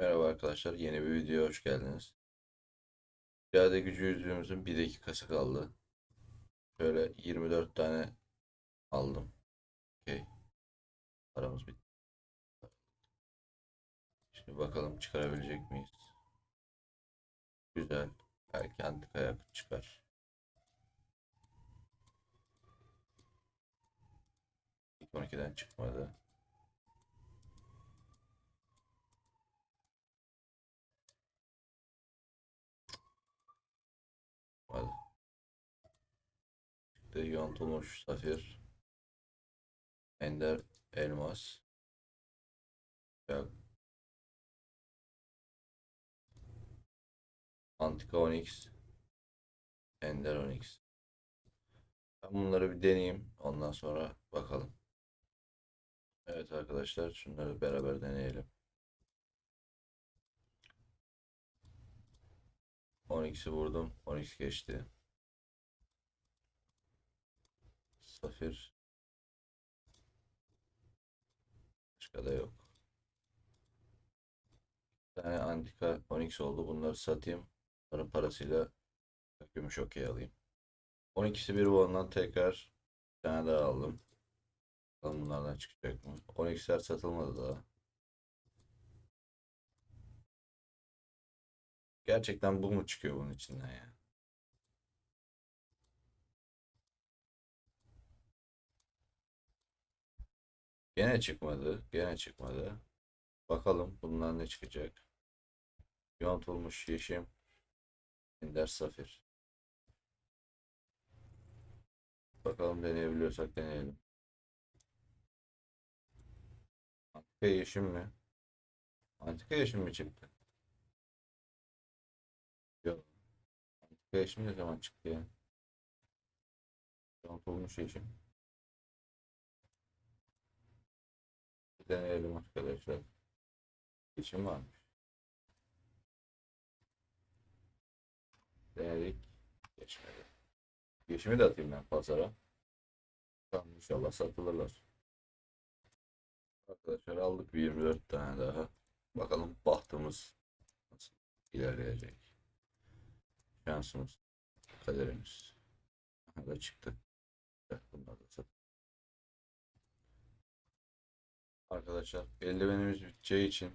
Merhaba arkadaşlar, yeni bir videoya hoş geldiniz. İrade gücü yüzüğümüzün bir dakikası kaldı. Şöyle 24 tane aldım. Okey. Paramız bitti. Şimdi bakalım çıkarabilecek miyiz? Güzel. Belki antika çıkar. İlk 12'den çıkmadı. Çıktı yontulmuş safir. Ender elmas. Ya. Antika Onyx. Ender Onyx. Ben bunları bir deneyeyim. Ondan sonra bakalım. Evet arkadaşlar şunları beraber deneyelim. 12'si vurdum. 12 geçti. Safir. Başka da yok. Bir tane antika 12 oldu. Bunları satayım. Bunların parasıyla gümüş okey alayım. 12'si bir ondan tekrar bir tane daha aldım. Bakalım bunlardan çıkacak mı? 12'ler satılmadı daha. Gerçekten bu mu çıkıyor bunun içinden ya? Gene çıkmadı. Gene çıkmadı. Bakalım bundan ne çıkacak. Yontulmuş yeşim. Ender safir. Bakalım deneyebiliyorsak deneyelim. Antika yeşim mi? Antika yeşim mi çıktı? Yok. Antika yeşim ne zaman çıktı ya? Yontulmuş yeşim. Deneyelim arkadaşlar. Yeşim varmış. Denedik. Geçmedi. Yeşimi de atayım ben pazara. Tamam inşallah satılırlar. Arkadaşlar aldık bir 24 tane daha. Bakalım bahtımız nasıl ilerleyecek. Şansımız, kaderimiz. Aha da çıktı. Bunlar da sat. Arkadaşlar eldivenimiz biteceği için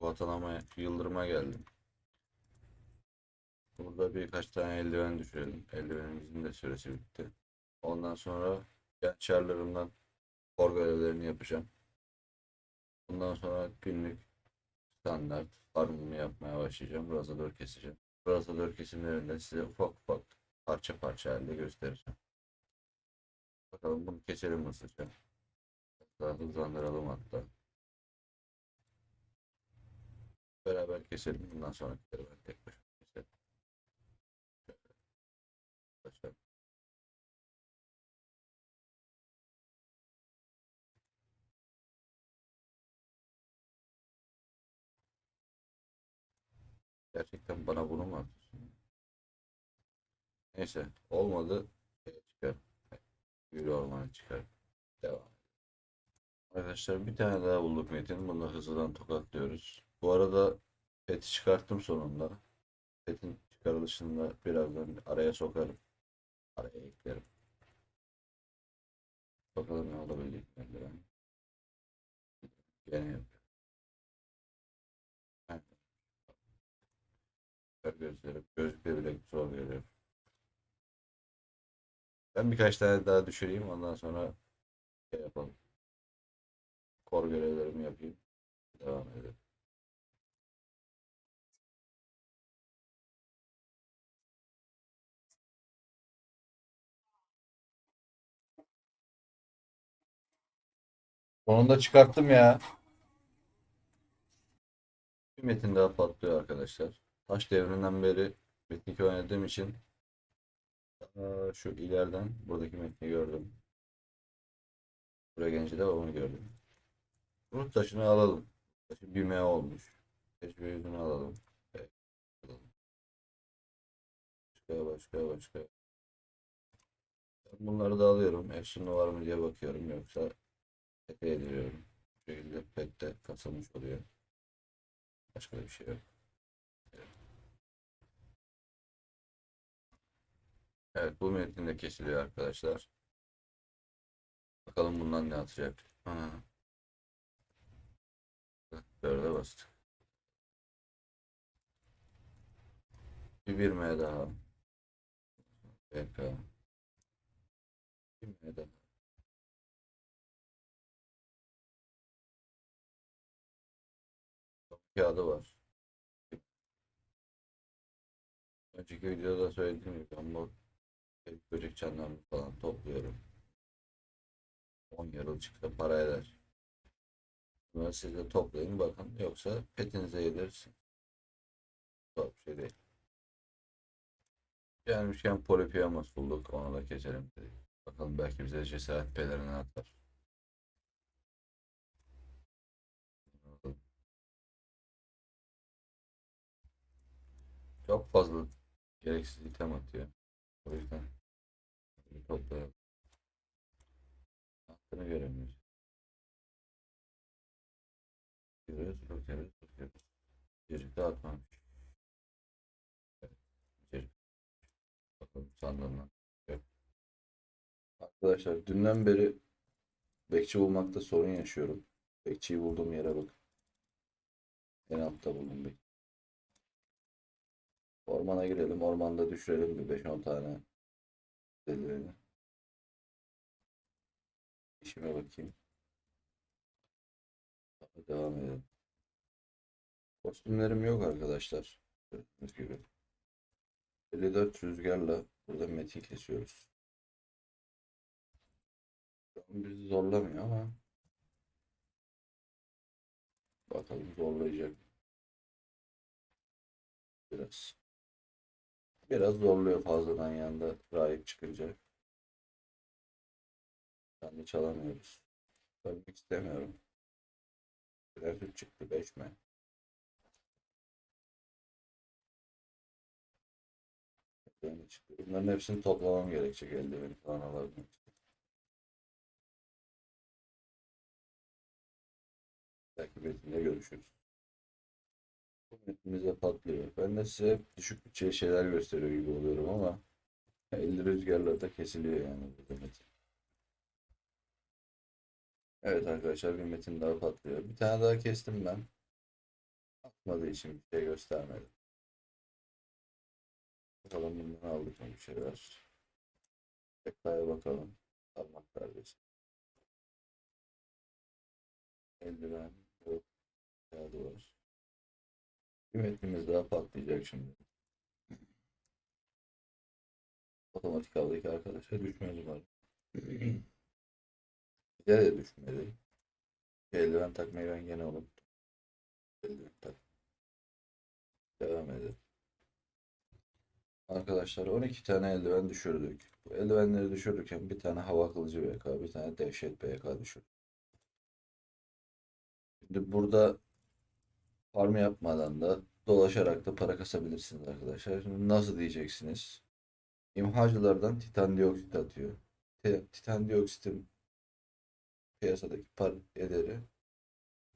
vatanama yıldırıma geldim. Burada birkaç tane eldiven düşürelim. Eldivenimizin de süresi bitti. Ondan sonra gençerlerimden kor görevlerini yapacağım. Bundan sonra günlük standart farmımı yapmaya başlayacağım. Razador keseceğim. Razador kesimlerinde size ufak ufak parça parça halde göstereceğim. Bakalım bunu keselim hızlıca. Daha hızlandıralım hatta. Beraber keselim. Bundan sonrakileri ben tek başıma keserim. Şöyle. Gerçekten bana bunu mu atıyorsun? Neyse olmadı. Çıkar. Yürü ormana çıkar. Devam. Arkadaşlar bir tane daha bulduk Metin. Bunu hızlıdan tokatlıyoruz. Bu arada peti çıkarttım sonunda. Petin çıkarılışını da birazdan araya sokarım. Araya eklerim. Bakalım ne olabilecek bende ben. Gene yapıyorum. Gözleri, gözlükle bile zor görüyorum. Ben birkaç tane daha düşüreyim ondan sonra şey yapalım. Kor görevlerimi yapayım. Devam edelim. Onu da çıkarttım ya. Bir metin daha patlıyor arkadaşlar. Taş devrinden beri Metin 2 oynadığım için şu ileriden buradaki metni gördüm. Buraya gelince de onu gördüm. Bulut taşını alalım. Taşı bir M olmuş. Tecrübe yüzünü alalım. Evet. Başka başka başka. Bunları da alıyorum. Efsunlu var mı diye bakıyorum. Yoksa epey ediyorum. Bu şekilde pette kasılmış oluyor. Başka bir şey yok. Evet bu metin de kesiliyor arkadaşlar. Bakalım bundan ne atacak. Ha. Dörde bastık. Bir bir M daha. BK. Bir M daha. Kağıdı var. Önceki videoda söylediğim gibi Çelik böcek çanlarını falan topluyorum. 10 yarıl çıktı para eder. Bunları siz de toplayın bakın. Yoksa petinize. Zor bir şey değil. Gelmişken polipiyamas bulduk. Onu da keselim dedik. Bakalım belki bize cesaret pelerini atar. Çok fazla gereksiz item atıyor. O yüzden toplayalım. Hakkını göremiyoruz. Görüyoruz, bakıyoruz, bakıyoruz. Cecik dağıtmamış. Evet, cecik. Bakalım sandığından. Arkadaşlar dünden beri bekçi bulmakta sorun yaşıyorum. Bekçiyi bulduğum yere bak. En altta buldum bekçi. Ormana girelim. Ormanda düşürelim bir 5-10 tane eldiveni. İşime bakayım. Devam edelim. Kostümlerim yok arkadaşlar. Gördüğünüz gibi. 54 rüzgarla burada metin kesiyoruz. Bizi zorlamıyor ama bakalım zorlayacak. Biraz. Biraz zorluyor fazladan yanında rahip çıkınca. De çalamıyoruz. Ölmek istemiyorum. Üç çıktı 5 mi? Eldiveni çıktı. Bunların hepsini toplamam gerekecek eldiveni falan alabilmek için. Belki metinde görüşürüz. Bu metnimize patlıyor. Ben de size düşük bütçeli şeyler gösteriyor gibi oluyorum ama 50 rüzgarlarda kesiliyor yani bu metin. Evet arkadaşlar bir metin daha patlıyor. Bir tane daha kestim ben. Atmadığı için bir şey göstermedim. Bakalım bundan aldık mı bir şeyler. Tekrar bakalım. Parmak darbesi. Eldiven yok. Kağıdı var. Bir metnimiz daha patlayacak şimdi. Otomatik aldık arkadaşlar. Düşmez umarım. Bize de düşmedi. Eldiven takmayı ben gene unuttum. Eldiven tak. Devam edelim. Arkadaşlar 12 tane eldiven düşürdük. Bu eldivenleri düşürürken bir tane hava kılıcı BK, bir tane dehşet BK düşürdük. Şimdi burada farm yapmadan da dolaşarak da para kasabilirsiniz arkadaşlar. Şimdi nasıl diyeceksiniz? İmhacılardan titan dioksit atıyor. Titan dioksitin piyasadaki par ederi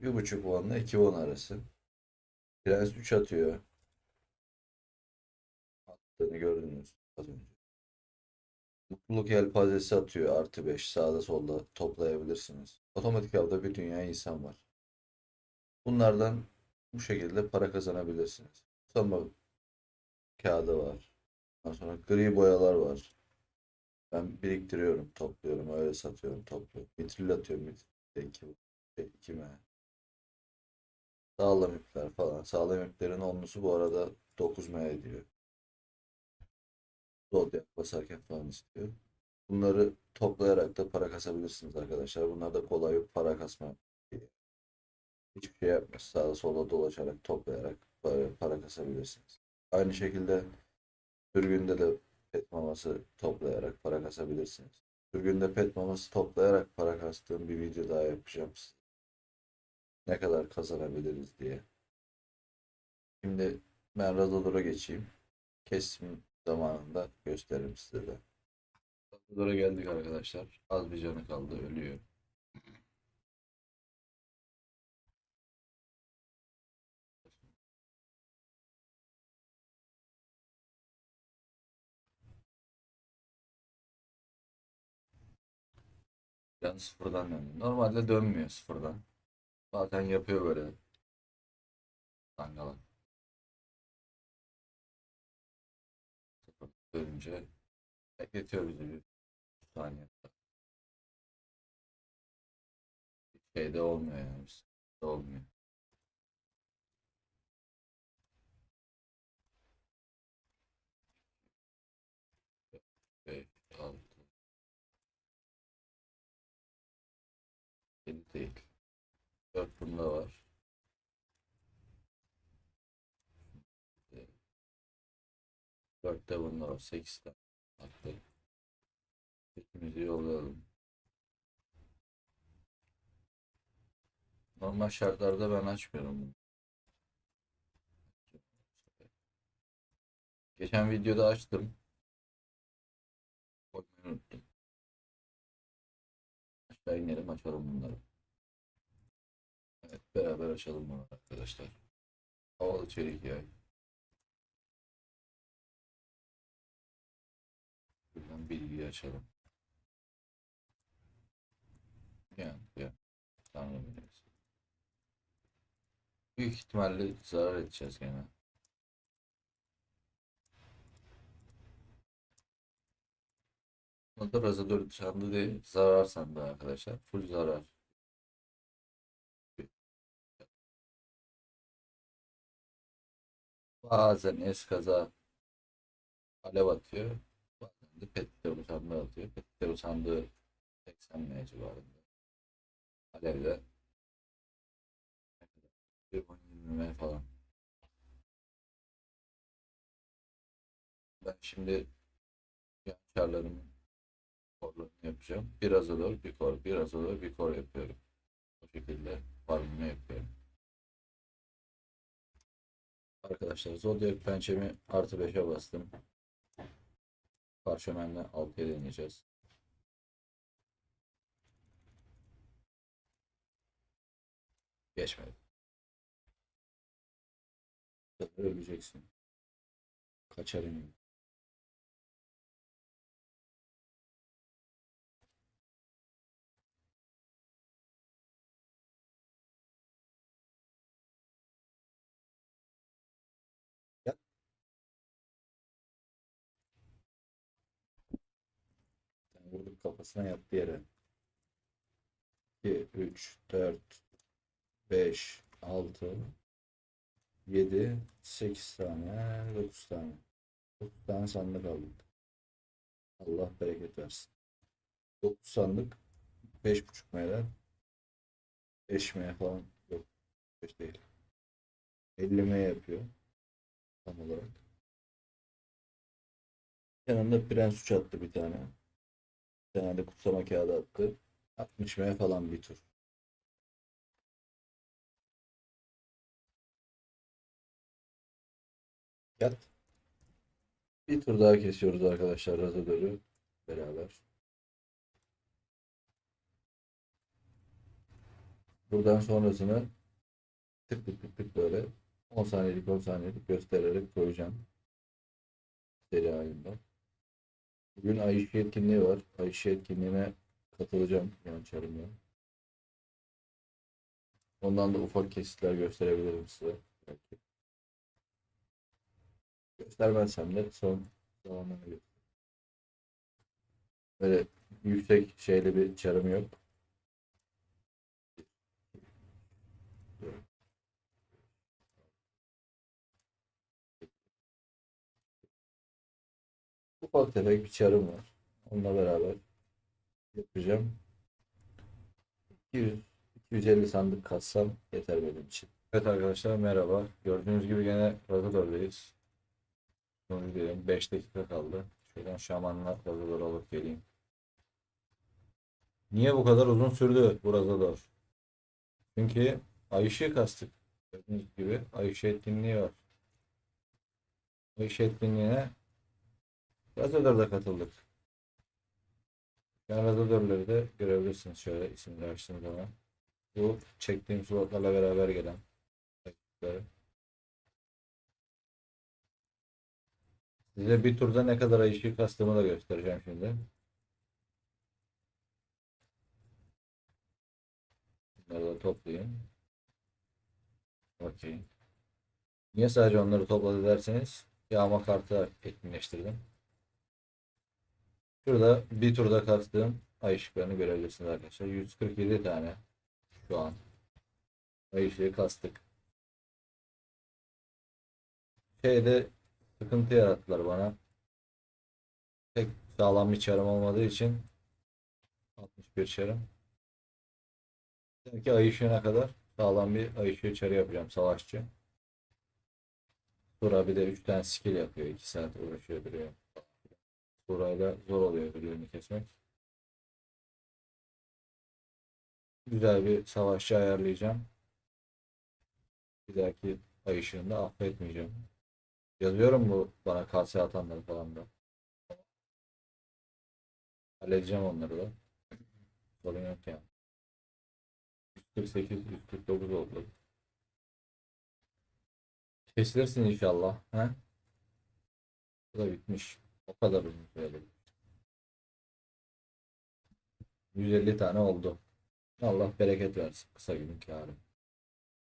1.5 won ile 2 won arası. Prens 3 atıyor. Attığını gördünüz az önce. Mutluluk yelpazesi atıyor. Artı 5 sağda solda toplayabilirsiniz. Otomatik avda bir dünya insan var. Bunlardan bu şekilde para kazanabilirsiniz. Sonra kağıdı var. Ondan sonra gri boyalar var. Ben biriktiriyorum, topluyorum, öyle satıyorum, topluyorum. Mitril atıyorum, mitril 2 2 mi? Sağlam ipler falan. Sağlam iplerin onlusu bu arada 9 M ediyor. Zodyak basarken falan istiyor. Bunları toplayarak da para kasabilirsiniz arkadaşlar. Bunlar da kolay bir para kasma. Hiçbir şey yapmaz. Sağda solda dolaşarak, toplayarak para, para kasabilirsiniz. Aynı şekilde sürgünde de pet maması toplayarak para kasabilirsiniz. Sürgünde pet maması toplayarak para kastığım bir video daha yapacağım size. Ne kadar kazanabiliriz diye. Şimdi ben Razador'a geçeyim. Kesim zamanında gösteririm size de. Razador'a geldik arkadaşlar. Az bir canı kaldı. Ölüyor. Yani sıfırdan döndüm. Normalde dönmüyor sıfırdan. Zaten yapıyor böyle. Dangalan. Sıfır dönünce bekletiyor bizi bir saniye. Şeyde olmuyor yani. Sıkıntı olmuyor. Değil. Dört bunda var. Dörtte bunda var. Sekiz tane. Hatta. Hepimizi yollayalım. Normal şartlarda ben açmıyorum bunu. Geçen videoda açtım. Koymayı unuttum. Aşağı inelim açalım bunları. Evet beraber açalım bunu arkadaşlar. Havalı çelik yay. Buradan bilgiyi açalım. Yani ya. Tanrı biliriz. Büyük ihtimalle zarar edeceğiz gene. Bunda da razadör sandığı değil, zarar sandığı arkadaşlar. Full zarar. Bazen eskaza alev atıyor. Bazen de petitero sandığı atıyor. Petitero sandığı 80 M civarında. Alevde 20 M falan. Ben şimdi yançarlarımın korlarını yapacağım. Biraz olur bir kor, biraz olur bir kor yapıyorum. Bu şekilde farmını yapıyorum. Arkadaşlar Zodiac pençemi artı 5'e bastım. Parşömenle 6'ya deneyeceğiz. Geçmedi. Öleceksin. Kaçar kafasına yattı yere. 2, 3, 4, 5, 6, 7, 8 tane, 9 tane. 9 tane sandık aldık. Allah bereket versin. 9 sandık, 5,5 meler, 5 m falan yok. 5 değil. 50 m yapıyor. Tam olarak. Yanında prens uç attı bir tane. Bir tane de kutsama kağıdı attı. 60 M falan bir tur. Yat. Bir tur daha kesiyoruz arkadaşlar Razador'u beraber. Buradan sonrasını tık tık tık tık böyle 10 saniyelik 10 saniyelik göstererek koyacağım. Seri halinde. Bugün Ayşe etkinliği var. Ayşe etkinliğine katılacağım yani çarımla. Ondan da ufak kesitler gösterebilirim size. Belki. Göstermezsem de son zamanlarını göstereyim. Böyle yüksek şeyli bir çarım yok. Ufak tefek bir çarım var. Onunla beraber yapacağım. 200 250 sandık katsam yeter benim için. Evet arkadaşlar merhaba. Gördüğünüz gibi gene Razador'dayız. Bunu diyelim 5 dakika kaldı. Şuradan şamanla Razador alıp geleyim. Niye bu kadar uzun sürdü bu Razador? Çünkü Ayşe kastık. Gördüğünüz gibi Ayşe etkinliği var. Ayşe etkinliğine Razador'da katıldık. Yani Razador'ları da görebilirsiniz şöyle isimleri açtığım zaman. Bu çektiğim slotlarla beraber gelen rakipleri. Size bir turda ne kadar ayışı kastığımı da göstereceğim şimdi. Bunları da toplayayım. Okey. Niye sadece onları topladı derseniz yağma kartı etkinleştirdim. Şurada bir turda kastığım ay ışıklarını görebilirsiniz arkadaşlar. 147 tane şu an ay ışığı kastık. Şeyde sıkıntı yarattılar bana. Tek sağlam bir çarım olmadığı için 61 çarım. Belki ay ışığına kadar sağlam bir ay ışığı çarı yapacağım savaşçı. Sonra bir de 3 tane skill yapıyor. 2 saat uğraşıyor duruyor. Burayla zor oluyor öbürlerini kesmek. Güzel bir savaşçı ayarlayacağım. Bir dahaki ay ışığında affetmeyeceğim. Yazıyorum bu bana kase atanları falan da. Halledeceğim onları da. Sorun yok yani. 148, 149 oldu. Kesilirsin inşallah. He? Bu da bitmiş. O kadar uzun süreli. 150 tane oldu. Allah bereket versin. Kısa günün kârı.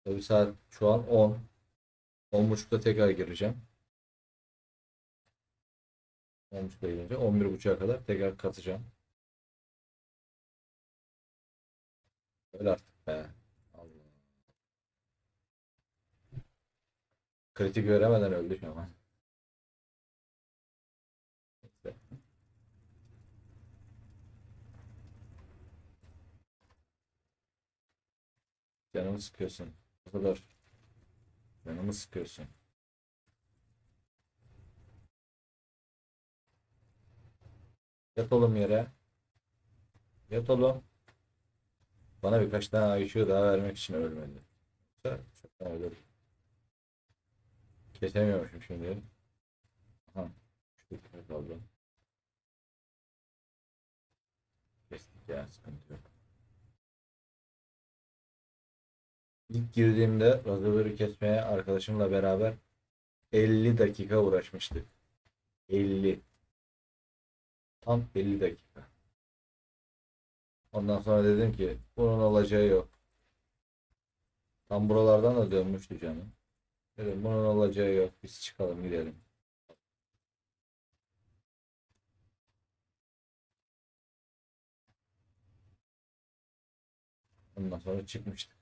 Tabii saat şu an 10. 10.30'da tekrar gireceğim. 10.30'da girince 11.30'a kadar tekrar katacağım. Öyle artık be. Allah. Kritik göremeden öldü şu an. Neyse. Canımı sıkıyorsun. Kadar. Canımı sıkıyorsun. Yat oğlum yere. Yat oğlum. Bana birkaç tane ışığı daha vermek için ölmedi. Çoktan ölürdüm. Kesemiyormuşum şimdi. Aha. Şu kaldı. Kestik ya sıkıntı yok. İlk girdiğimde razorları kesmeye arkadaşımla beraber 50 dakika uğraşmıştık. 50. Tam 50 dakika. Ondan sonra dedim ki bunun olacağı yok. Tam buralardan da dönmüştü canım. Dedim bunun olacağı yok. Biz çıkalım gidelim. Ondan sonra çıkmıştık.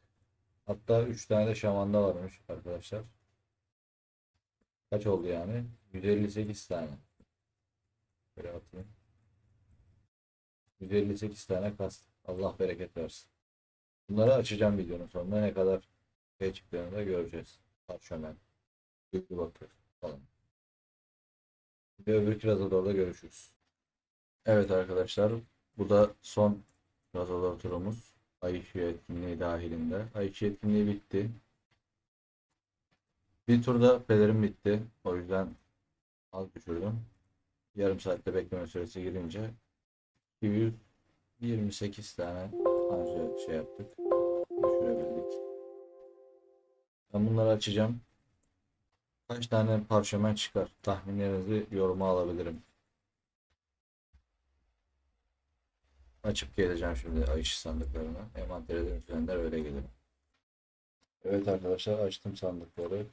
Hatta 3 tane de şamanda varmış arkadaşlar. Kaç oldu yani? 158 tane. Böyle atayım. 158 tane kast. Allah bereket versin. Bunları açacağım videonun sonunda ne kadar şey çıktığını da göreceğiz. Parşömen, Göklü Bakır falan. Bir öbür Kirazador'da görüşürüz. Evet arkadaşlar bu da son Kirazador turumuz. Işığı etkinliği dahilinde. Işığı etkinliği bitti. Bir turda pelerin bitti. O yüzden az düşürdüm. Yarım saatte bekleme süresi girince 228 tane anca şey yaptık. Düşürebildik. Ben bunları açacağım. Kaç tane parşömen çıkar? Tahminlerinizi yoruma alabilirim. Açıp geleceğim şimdi ay ışığı sandıklarını. Envantere dönüşenler öyle gelir. Evet arkadaşlar açtım sandıkları.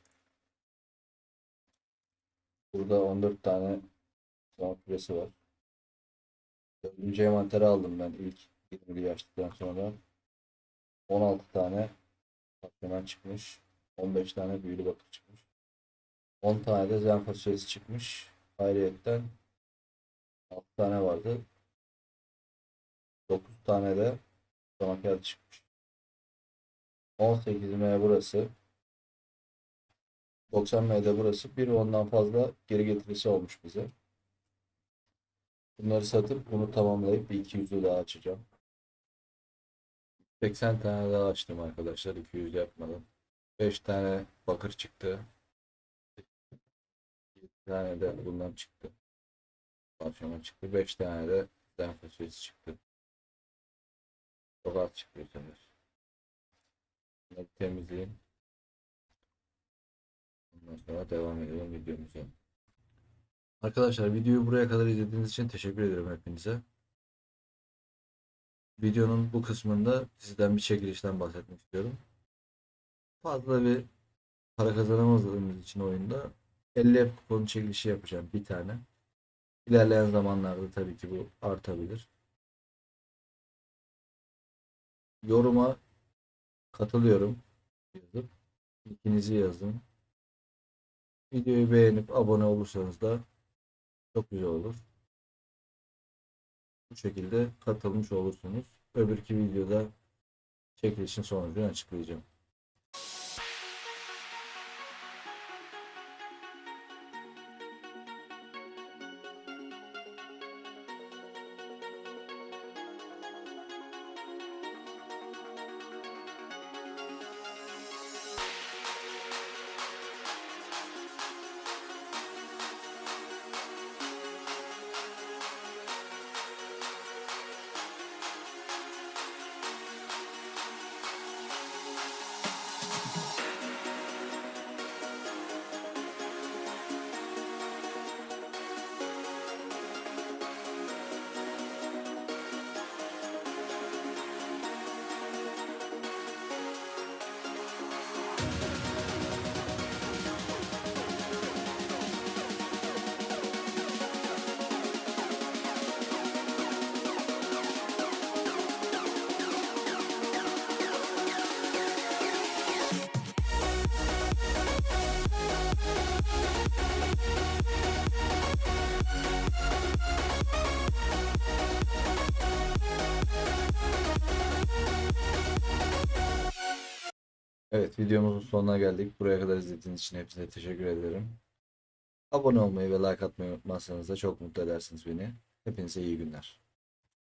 Burada 14 tane son küresi var. Dördüncü envanteri aldım ben ilk 20'li açtıktan sonra. 16 tane patlaman çıkmış. 15 tane büyülü bakır çıkmış. 10 tane de zen fasulyesi çıkmış. Ayrıyetten 6 tane vardı. 9 tane de damak kağıdı çıkmış. 18 M burası. 90 M'de burası. Bir ondan fazla geri getirisi olmuş bize. Bunları satıp bunu tamamlayıp bir 200'ü daha açacağım. 80 tane daha açtım arkadaşlar. 200 yapmadım. 5 tane bakır çıktı. 7 tane de bundan çıktı. Parçama çıktı. 5 tane de zen fasulyesi çıktı. Çok az. Bunları temizleyeyim. Ondan sonra devam edelim videomuza. Arkadaşlar videoyu buraya kadar izlediğiniz için teşekkür ederim hepinize. videonun bu kısmında sizden bir çekilişten bahsetmek istiyorum. Fazla bir para kazanamadığımız için oyunda 50 kupon çekilişi yapacağım bir tane. İlerleyen zamanlarda tabii ki bu artabilir. Yoruma katılıyorum yazıp ikinizi yazın. Videoyu beğenip abone olursanız da çok güzel olur. Bu şekilde katılmış olursunuz. Öbürki videoda çekilişin sonucunu açıklayacağım. Videomuzun sonuna geldik. Buraya kadar izlediğiniz için hepinize teşekkür ederim. Abone olmayı ve like atmayı unutmazsanız da çok mutlu edersiniz beni. Hepinize iyi günler.